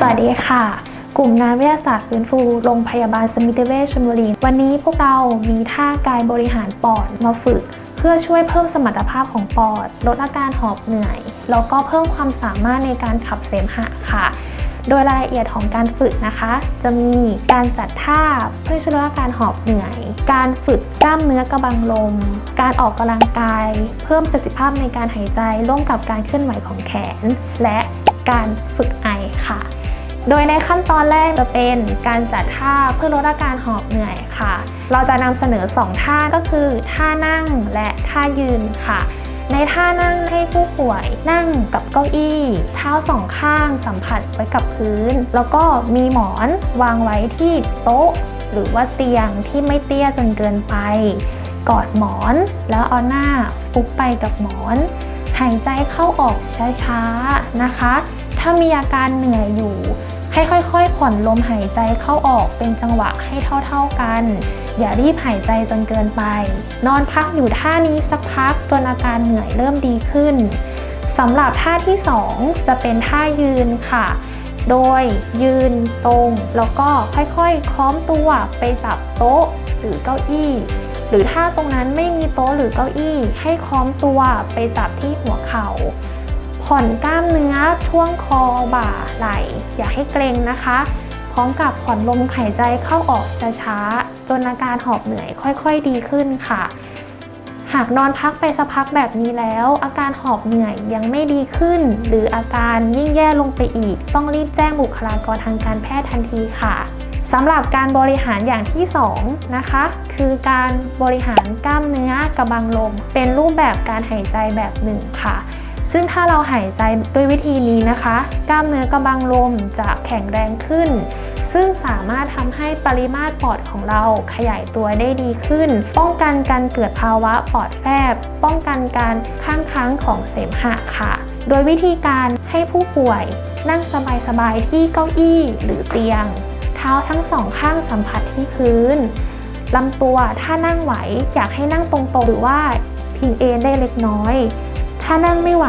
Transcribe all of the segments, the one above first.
สวัสดีค่ะ กลุ่มงานวิทยาศาสตร์ฟื้นฟู โรงพยาบาลสมิติเวชชลบุรี วันนี้พวกเรามีท่ากายบริหารปอดมาฝึก เพื่อช่วยเพิ่มสมรรถภาพของปอด ลดอาการหอบเหนื่อย แล้วก็เพิ่มความสามารถในการขับเสมหะค่ะ โดยรายละเอียดของการฝึกนะคะ จะมีการจัดท่าเพื่อช่วยลดอาการหอบเหนื่อย การฝึกกล้ามเนื้อกระบังลม การออกกำลังกาย เพิ่มประสิทธิภาพในการหายใจร่วมกับการเคลื่อนไหวของแขน และการฝึก โดยในขั้นตอนแรกจะเป็นการจัดท่าเพื่อลดอาการหอบเหนื่อยค่ะ เราจะนำเสนอ 2 ท่าก็คือ ท่านั่งและท่ายืนค่ะ ในท่านั่งให้ผู้ป่วยนั่งกับเก้าอี้ เท้าสองข้างสัมผัสไว้กับพื้น แล้วก็มีหมอนวางไว้ที่โต๊ะ หรือว่าเตียงที่ไม่เตี้ยจนเกินไป กอดหมอนแล้วเอาหน้าฟุบไปกับหมอน หายใจเข้าออกช้าๆนะคะถ้ามีอาการเหนื่อยอยู่ ให้ค่อยๆ ผ่อนลมหายใจเข้าออกเป็นจังหวะให้เท่าๆกัน อย่ารีบหายใจจนเกินไป นอนพักอยู่ท่านี้สักพักจนอาการเหนื่อยเริ่มดีขึ้นสำหรับท่าที่ 2 จะเป็นท่ายืนค่ะ โดยยืนตรง แล้วก็ค่อยๆ ค้อมตัวไปจับโต๊ะหรือเก้าอี้หรือถ้าตรงนั้นไม่มีโต๊ะหรือเก้าอี้ ให้ค้อมตัวไปจับที่หัวเข่า ผ่อนกล้ามเนื้อช่วงคอบ่าไหล่ อย่าให้เกร็งนะคะ พร้อมกับผ่อนลมหายใจเข้าออกช้าๆจนอาการหอบเหนื่อยค่อยๆดีขึ้นค่ะ หากนอนพักไปสักพักแบบนี้แล้ว อาการหอบเหนื่อยยังไม่ดีขึ้น หรืออาการยิ่งแย่ลงไปอีก ต้องรีบแจ้งบุคลากรทางการแพทย์ทันทีค่ะสำหรับการบริหารอย่างที่2นะคะคือการบริหารกล้ามเนื้อกระบังลม เป็นรูปแบบการหายใจแบบหนึ่งค่ะ ซึ่งถ้าเราหายใจด้วยวิธีนี้นะคะ กล้ามเนื้อกระบังลมจะแข็งแรงขึ้น ซึ่งสามารถทำให้ปริมาตรปอดของเราขยายตัวได้ดีขึ้น ป้องกันการเกิดภาวะปอดแฟบ ป้องกันการข้างค้างของเสมหะค่ะ โดยวิธีการให้ผู้ป่วยนั่งสบายๆที่เก้าอี้หรือเตียง เท้าทั้งสองข้างสัมผัสที่พื้นลำตัวถ้านั่งไหวอยากให้นั่งตรงๆ หรือว่าพิงเอนได้เล็กน้อย ถ้านั่งไม่ไหว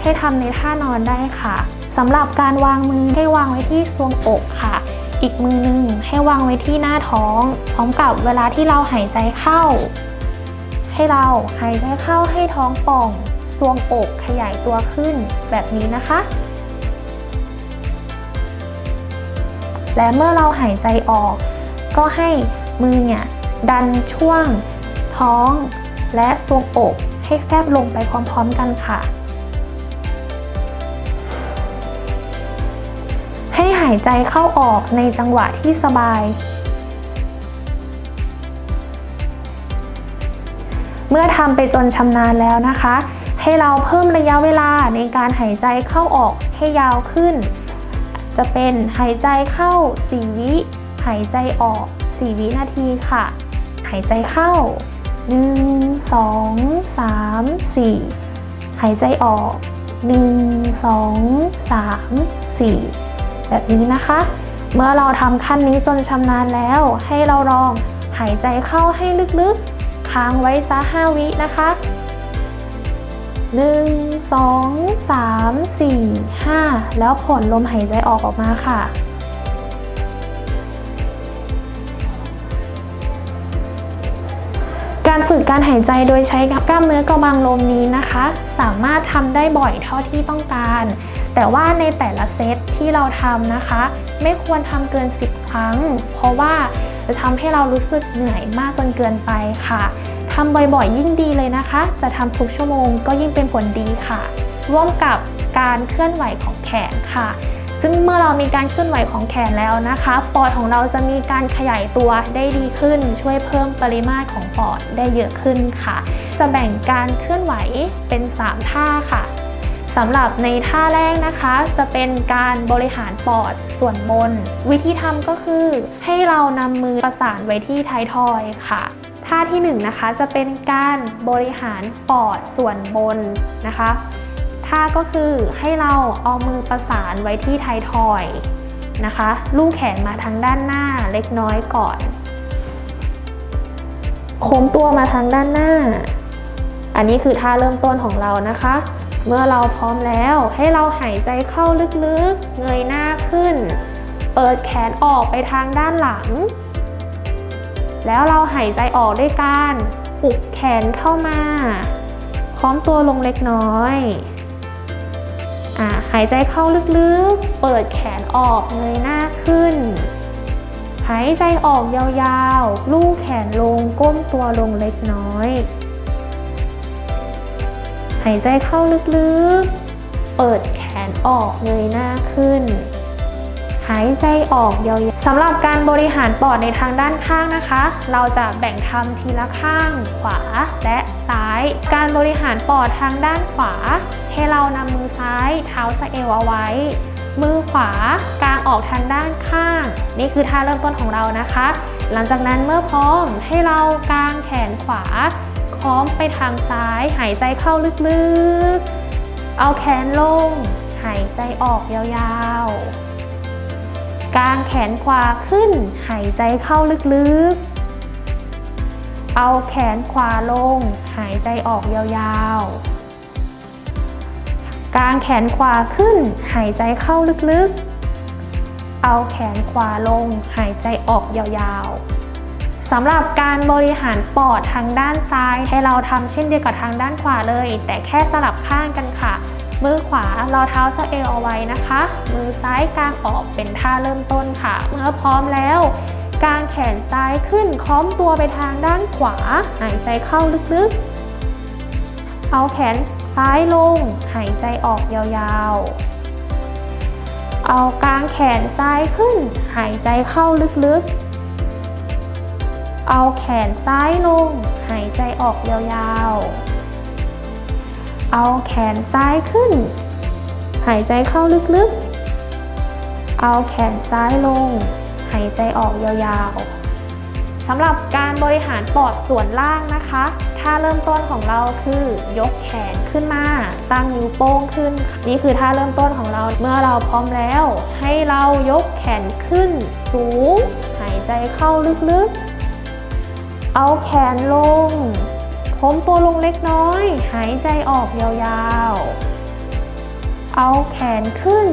ให้ทำในท่านอนได้ค่ะสำหรับการวางมือให้วางไว้ที่ทรวงอกค่ะ อีกมือหนึ่งให้วางไว้ที่หน้าท้อง พร้อมกับเวลาที่เราหายใจเข้า ให้เราหายใจเข้าให้ท้องป่องทรวงอกขยายตัวขึ้นแบบนี้นะคะ และเมื่อเราหายใจออก ก็ให้มือเนี่ยดันช่วง ท้อง และทรวงอก ให้แฟบลงไปพร้อมๆกันค่ะ ให้หายใจเข้าออกในจังหวะที่สบาย เมื่อทำไปจนชำนาญแล้วนะคะ ให้เราเพิ่มระยะเวลาในการหายใจเข้าออกให้ยาวขึ้น จะเป็นหายใจเข้า 4 วิ หายใจออก 4 วินาทีค่ะ หายใจเข้า 1 2 3 4 หายใจออก 1 2 3 4 แบบนี้นะคะ เมื่อเราทำขั้นนี้จนชำนาญแล้ว ให้เราลองหายใจเข้าให้ลึกๆ ค้างไว้ซะ5วินะคะ 1 2 3 4 5 แล้วผ่อนลมหายใจออกออกมาค่ะ ฝึกการหายใจโดยใช้กล้ามเนื้อกระบังลมนี้นะคะ สามารถทำได้บ่อยเท่าที่ต้องการ แต่ว่าในแต่ละเซตที่เราทำนะคะ ไม่ควรทำเกิน 10 ครั้ง เพราะว่าจะทำให้เรารู้สึกเหนื่อยมากจนเกินไปค่ะทำบ่อยๆ ยิ่งดีเลยนะคะ จะทำทุกชั่วโมงก็ยิ่งเป็นผลดีค่ะ ร่วมกับการเคลื่อนไหวของแขนค่ะ ซึ่งเมื่อเรามีการเคลื่อนไหวของแขนแล้วนะคะ ปอดของเราจะมีการขยายตัวได้ดีขึ้น ช่วยเพิ่มปริมาตรของปอดได้เยอะขึ้นค่ะ จะแบ่งการเคลื่อนไหวเป็น 3 ท่าค่ะสำหรับในท่าแรกนะคะ จะเป็นการบริหารปอดส่วนบน วิธีทำก็คือ ให้เรานำมือประสานไว้ที่ท้ายทอยค่ะท่าที่1นงนะคะจะเป็นการบริหารปอดส่วนบนนะคะ ท่าก็คือให้เราเอามือประสานไว้ที่ไทยทอยนะคะ ลูกแขนมาทางด้านหน้าเล็กน้อยก่อน โค้งตัวมาทางด้านหน้า อันนี้คือท่าเริ่มต้นของเรานะคะ เมื่อเราพร้อมแล้วให้เราหายใจเข้าลึกๆ เงยหน้าขึ้น เปิดแขนออกไปทางด้านหลัง แล้วเราหายใจออกด้วยการหุบแขนเข้ามา ค้อมตัวลงเล็กน้อย หายใจเข้าลึกๆ เปิดแขนออกเงยหน้าขึ้น หายใจออกยาวๆ ลูกแขนลงก้มตัวลงเล็กน้อย หายใจเข้าลึกๆ เปิดแขนออกเงยหน้าขึ้น หายใจออกยาว สำหรับการบริหารปอดในทางด้านข้างนะคะ เราจะแบ่งทำทีละข้าง ขวาและซ้าย การบริหารปอดทางด้านขวา ให้เรานำมือซ้ายเท้าสะเอวเอาไว้ มือขวากางออกทางด้านข้าง นี่คือท่าเริ่มต้นของเรานะคะ หลังจากนั้นเมื่อพร้อมให้เรากางแขนขวาคล้อมไปทางซ้ายหายใจเข้าลึกๆ เอาแขนลง หายใจออกยาวๆ กางแขนขวาขึ้น หายใจเข้าลึกๆ เอาแขนขวาลง หายใจออกยาวๆ กางแขนขวาขึ้น หายใจเข้าลึกๆ เอาแขนขวาลง หายใจออกยาวๆ สำหรับการบริหารปอดทางด้านซ้ายให้เราทำเช่นเดียวกับทางด้านขวาเลย แต่แค่สลับข้างกันค่ะ มือขวาเราเท้าสะเอวเอาไว้นะคะ มือซ้ายกางออกเป็นท่าเริ่มต้นค่ะ เมื่อพร้อมแล้วกางแขนซ้ายขึ้นค้อมตัวไปทางด้านขวา หายใจเข้าลึกๆ เอาแขนซ้ายลง หายใจออกยาวๆ เอากางแขนซ้ายขึ้น หายใจเข้าลึกๆ เอาแขนซ้ายลง หายใจออกยาวๆ เอาแขนซ้ายขึ้น หายใจเข้าลึกๆ เอาแขนซ้ายลง หายใจออกยาวๆสำหรับการบริหารปอดส่วนล่างนะคะท่าเริ่มต้นของเราคือยกแขนขึ้นมา ตั้งนิ้วโป้งขึ้น นี่คือท่าเริ่มต้นของเราเมื่อเราพร้อมแล้ว ให้เรายกแขนขึ้น สูง หายใจเข้าลึกๆ เอาแขนลง โค้งตัวลงเล็กน้อย หายใจออกยาวๆ เอาแขนขึ้น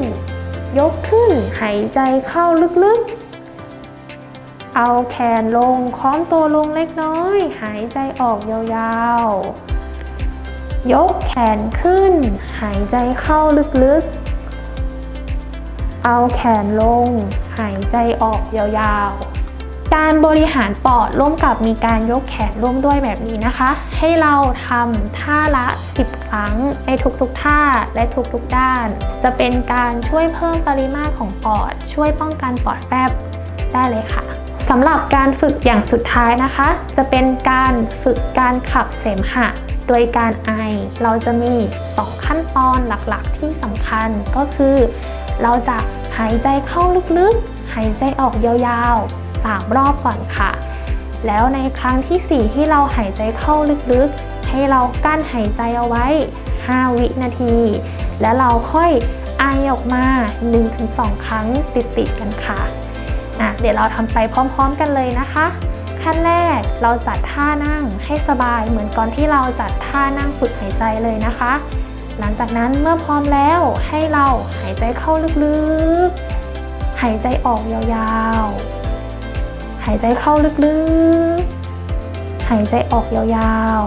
ยกขึ้น หายใจเข้าลึกๆ เอาแขนลงค้อมตัวลงเล็กน้อย หายใจออกยาวๆ ยกแขนขึ้น หายใจเข้าลึกๆ เอาแขนลง หายใจออกยาวๆ การบริหารปอดร่วมกับมีการยกแขนร่วมด้วยแบบนี้นะคะ ให้เราทำท่าละ 10 ครั้งในทุกๆท่าและทุกๆด้าน จะเป็นการช่วยเพิ่มปริมาตรของปอด ช่วยป้องกันปอดแปบได้เลยค่ะสำหรับการฝึกอย่างสุดท้ายนะคะ จะเป็นการฝึกการขับเสมหะ โดยการไอ เราจะมี 2 ขั้นตอนหลักๆ ที่สำคัญก็คือ เราจะหายใจเข้าลึกๆ หายใจออกยาวๆ 3 รอบก่อนค่ะ แล้วในครั้งที่ 4 ที่เราหายใจเข้าลึกๆ ให้เรากั้นหายใจเอาไว้ 5 วินาที แล้วเราค่อยไอออกมา 1-2 ครั้งติดๆกันค่ะอะ เดี๋ยวเราทำไปพร้อมๆกันเลยนะคะขั้นแรกเราจัดท่านั่งให้สบายเหมือนก่อนที่เราจัดท่านั่งฝึกหายใจเลยนะคะ หลังจากนั้นเมื่อพร้อมแล้วให้เราหายใจเข้าลึกๆ หายใจออกยาวๆ หายใจเข้าลึกๆ หายใจออกยาว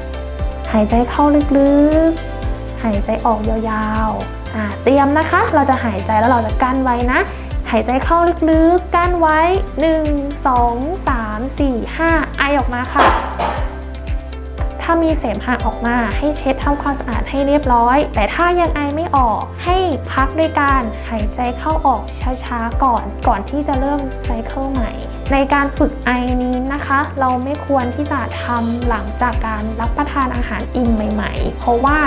ๆ หายใจเข้าลึกๆ หายใจออกยาวๆอ่าเตรียมนะคะ เราจะหายใจแล้วเราจะกั้นไว้นะ หายใจเข้าลึกๆ กั้นไว้ 1 2 3 4 5 ไอออกมาค่ะ ถ้ามีเสมหะออกมาให้เช็ดทำความสะอาดให้เรียบร้อย แต่ถ้ายังไอไม่ออกให้พักด้วยการหายใจเข้าออกช้าๆก่อน ก่อนที่จะเริ่มไซเคิลใหม่ ในการฝึกไอนี้นะคะ เราไม่ควรที่จะทำหลังจากการรับประทานอาหารอิ่มใหม่ ๆ เพราะว่า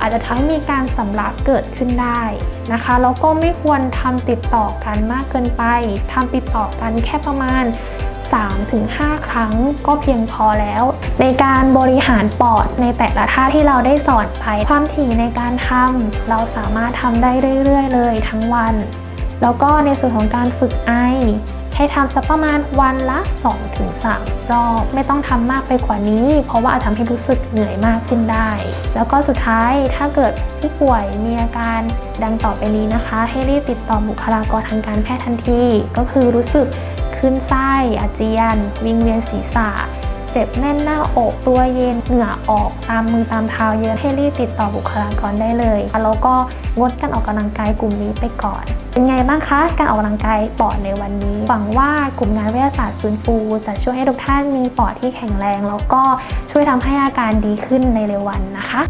อาจจะทำให้มีการสำลักเกิดขึ้นได้นะคะแล้วก็ไม่ควรทำติดต่อกันมากเกินไปทำติดต่อกันแค่ประมาณ 3-5 ครั้งก็เพียงพอแล้ว ในการบริหารปอดในแต่ละท่าที่เราได้สอนไปความถี่ในการทำเราสามารถทำได้เรื่อยๆ เลยทั้งวัน แล้วก็ในส่วนของการฝึกไอให้ทำสักประมาณวันละ 2-3 รอบ ไม่ต้องทำมากไปกว่านี้ เพราะว่าอาจทำให้รู้สึกเหนื่อยมากขึ้นได้ แล้วก็สุดท้ายถ้าเกิดผู้ป่วยมีอาการดังต่อไปนี้นะคะ ให้รีบติดต่อบุคลากรทางการแพทย์ทันที ก็คือรู้สึก ขึ้นไส้ อาเจียน วิงเวียนศีรษะ เจ็บแน่นหน้าอกตัวเย็นเหงื่อออกตามมือตามเท้าเยอะให้รีบติดต่อบุคลากรได้เลย แล้วก็งดการออกกำลังกายกลุ่มนี้ไปก่อน เป็นไงบ้างคะ การออกกำลังกายปอดในวันนี้ หวังว่ากลุ่มงานวิทยาศาสตร์ฟื้นฟู จะช่วยให้ทุกท่านมีปอดที่แข็งแรง แล้วก็ช่วยทำให้อาการดีขึ้นในเร็ววันนะคะ